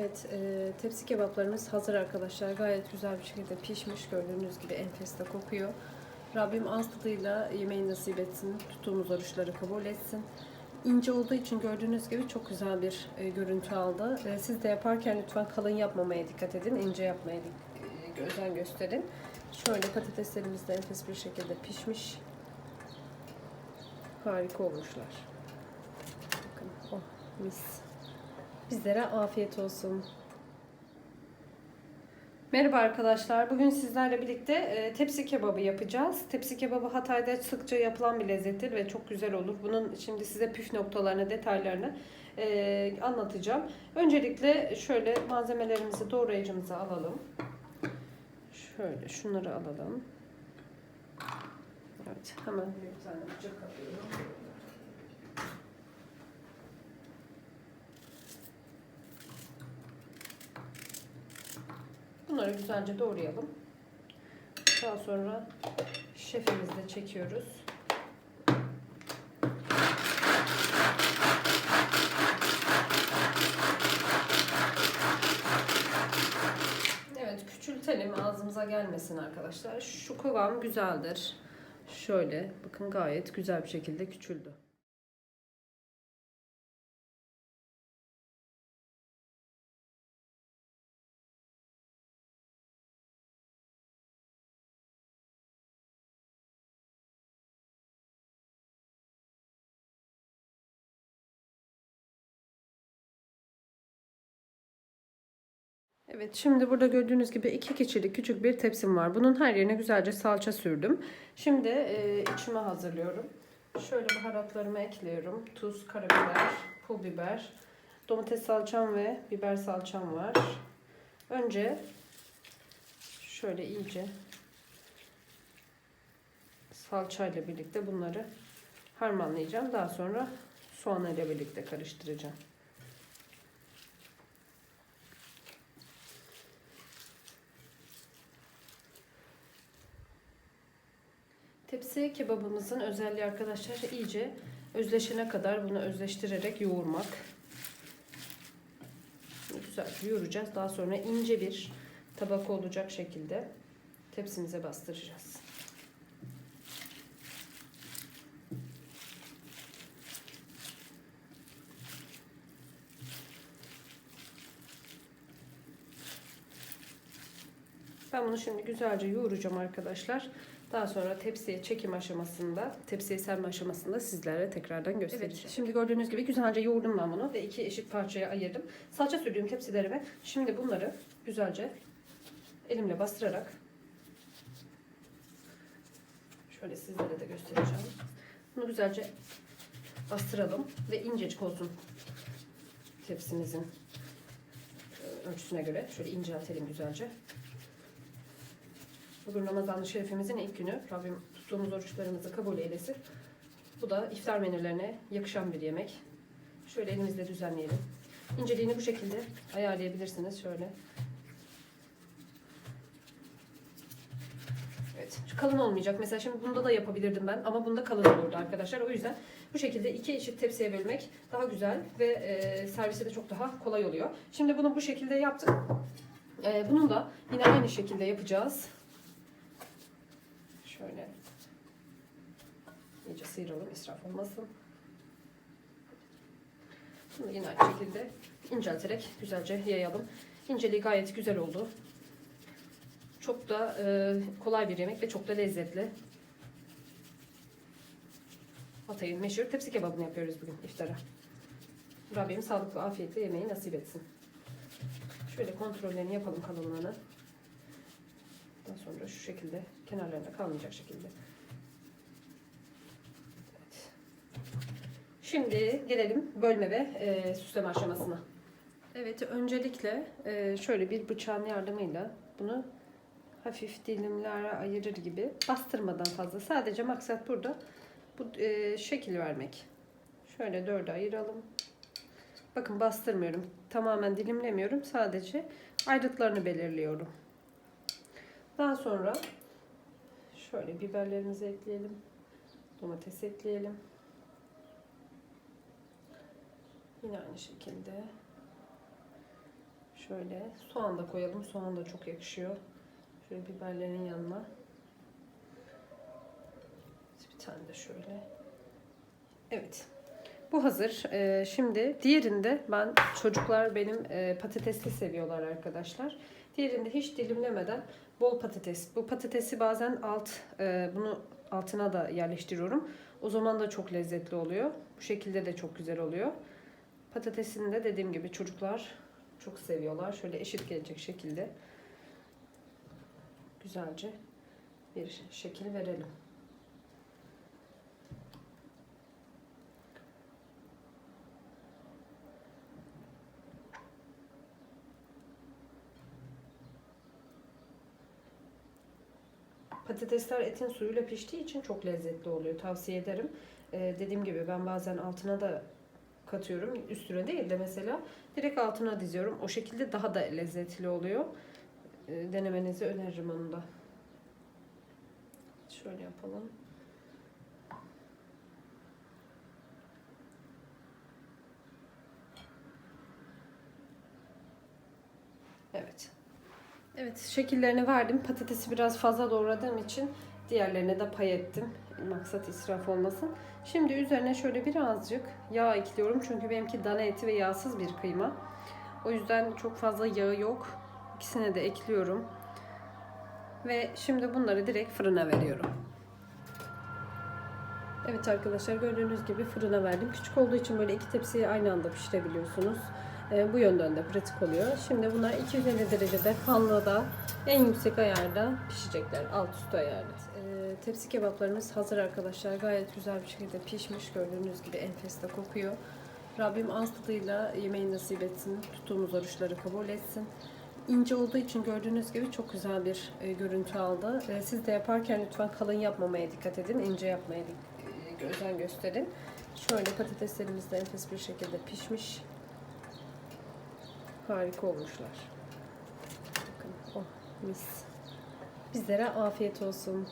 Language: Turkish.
Evet, e, tepsi kebaplarımız hazır arkadaşlar. Gayet güzel bir şekilde pişmiş. Gördüğünüz gibi enfes de kokuyor. Rabbim ağız tadıyla yemeği nasip etsin. Tuttuğumuz oruçları kabul etsin. İnce olduğu için gördüğünüz gibi çok güzel bir e, görüntü aldı. E, siz de yaparken lütfen kalın yapmamaya dikkat edin. İnce yapmaya e, özen gösterin. Şöyle patateslerimiz de enfes bir şekilde pişmiş. Harika olmuşlar. Bakın, oh mis. Bizlere afiyet olsun. Merhaba arkadaşlar. Bugün sizlerle birlikte e, tepsi kebabı yapacağız. Tepsi kebabı Hatay'da sıkça yapılan bir lezzettir ve çok güzel olur. Bunun şimdi size püf noktalarını, detaylarını e, anlatacağım. Öncelikle şöyle malzemelerimizi doğrayıcımıza alalım. Şöyle şunları alalım. Evet, hemen bir tane bıçak alıyorum. Bunları güzelce doğrayalım. Daha sonra şefimizle çekiyoruz. Evet küçültelim ağzımıza gelmesin arkadaşlar. Şu kıvam güzeldir. Şöyle bakın gayet güzel bir şekilde küçüldü. Evet şimdi burada gördüğünüz gibi iki kişilik küçük bir tepsim var. Bunun her yerine güzelce salça sürdüm. Şimdi e, içime hazırlıyorum. Şöyle baharatlarımı ekliyorum. Tuz, karabiber, pul biber, domates salçam ve biber salçam var. Önce şöyle iyice salçayla birlikte bunları harmanlayacağım. Daha sonra soğan ile birlikte karıştıracağım. Tepsi kebabımızın özelliği arkadaşlar iyice özleşene kadar bunu özleştirerek yoğurmak. Güzel yoğuracağız. Daha sonra ince bir tabaka olacak şekilde tepsimize bastıracağız. Ben bunu şimdi güzelce yoğuracağım arkadaşlar. Daha sonra tepsiye çekim aşamasında, tepsiye serme aşamasında sizlere tekrardan göstereceğim. Evet, şimdi gördüğünüz gibi güzelce yoğurdum ben bunu ve iki eşit parçaya ayırdım. Salça sürdüğüm tepsilerime şimdi bunları güzelce elimle bastırarak şöyle sizlere de göstereceğim. Bunu güzelce bastıralım ve incecik olsun tepsimizin ölçüsüne göre. Şöyle inceltelim güzelce. Bugün Ramazan-ı Şerifimizin ilk günü. Rabbim tuttuğumuz oruçlarımızı kabul eylesin. Bu da iftar menülerine yakışan bir yemek. Şöyle elimizle düzenleyelim. İnceliğini bu şekilde ayarlayabilirsiniz. Şöyle. Evet. Şu kalın olmayacak. Mesela şimdi bunda da yapabilirdim ben ama bunda kalın olurdu arkadaşlar. O yüzden bu şekilde iki eşit tepsiye bölmek daha güzel ve e, servise de çok daha kolay oluyor. Şimdi bunu bu şekilde yaptık. E, bunun da yine aynı şekilde yapacağız. Şöyle iyice sıyıralım israf olmasın. Bunu yine aynı şekilde incelterek güzelce yayalım. İnceliği gayet güzel oldu. Çok da e, kolay bir yemek ve çok da lezzetli. Hatay'ın meşhur tepsi kebabını yapıyoruz bugün iftara. Rabbim sağlıklı, afiyetle yemeği nasip etsin. Şöyle kontrollerini yapalım kalınlığını. Daha sonra şu şekilde kenarlarında kalmayacak şekilde. Evet. Şimdi gelelim bölme ve e, süsleme aşamasına. Evet öncelikle e, şöyle bir bıçağın yardımıyla bunu hafif dilimlere ayırır gibi bastırmadan fazla. Sadece maksat burada bu e, şekil vermek. Şöyle dörde ayıralım. Bakın bastırmıyorum. Tamamen dilimlemiyorum. Sadece ayrıtlarını belirliyorum. Daha sonra şöyle biberlerimizi ekleyelim. Domates ekleyelim. Yine aynı şekilde Şöyle soğan da koyalım. Soğan da çok yakışıyor. Şöyle biberlerin yanına. Bir tane de şöyle. Evet. Bu hazır. Ee, şimdi diğerinde ben çocuklar benim e, patatesli seviyorlar arkadaşlar. Diğerinde hiç dilimlemeden bol patates. Bu patatesi bazen alt e, bunu altına da yerleştiriyorum. O zaman da çok lezzetli oluyor. Bu şekilde de çok güzel oluyor. Patatesini de dediğim gibi çocuklar çok seviyorlar. Şöyle eşit gelecek şekilde güzelce bir şekil verelim. Patatesler etin suyuyla piştiği için çok lezzetli oluyor. Tavsiye ederim. Ee, dediğim gibi ben bazen altına da katıyorum. Üstüne değil de mesela direkt altına diziyorum. O şekilde daha da lezzetli oluyor. Ee, denemenizi öneririm onu da. Şöyle yapalım. Evet. Evet şekillerini verdim. Patatesi biraz fazla doğradığım için diğerlerine de pay ettim. Maksat israf olmasın. Şimdi üzerine şöyle birazcık yağ ekliyorum. Çünkü benimki dana eti ve yağsız bir kıyma. O yüzden çok fazla yağı yok. İkisine de ekliyorum. Ve şimdi bunları direkt fırına veriyorum. Evet arkadaşlar gördüğünüz gibi fırına verdim. Küçük olduğu için böyle iki tepsiyi aynı anda pişirebiliyorsunuz. Ee, bu yönden de pratik oluyor. Şimdi bunlar 250 derecede fanlıda en yüksek ayarda pişecekler. Alt üst ayarda. Ee, tepsi kebaplarımız hazır arkadaşlar. Gayet güzel bir şekilde pişmiş. Gördüğünüz gibi enfes de kokuyor. Rabbim ağız tadıyla yemeği nasip etsin. Tuttuğumuz oruçları kabul etsin. İnce olduğu için gördüğünüz gibi çok güzel bir e, görüntü aldı. E, siz de yaparken lütfen kalın yapmamaya dikkat edin. İnce yapmaya e, özen gösterin. Şöyle patateslerimiz de enfes bir şekilde pişmiş. Harika olmuşlar. Bakın oh mis. Bizlere afiyet olsun.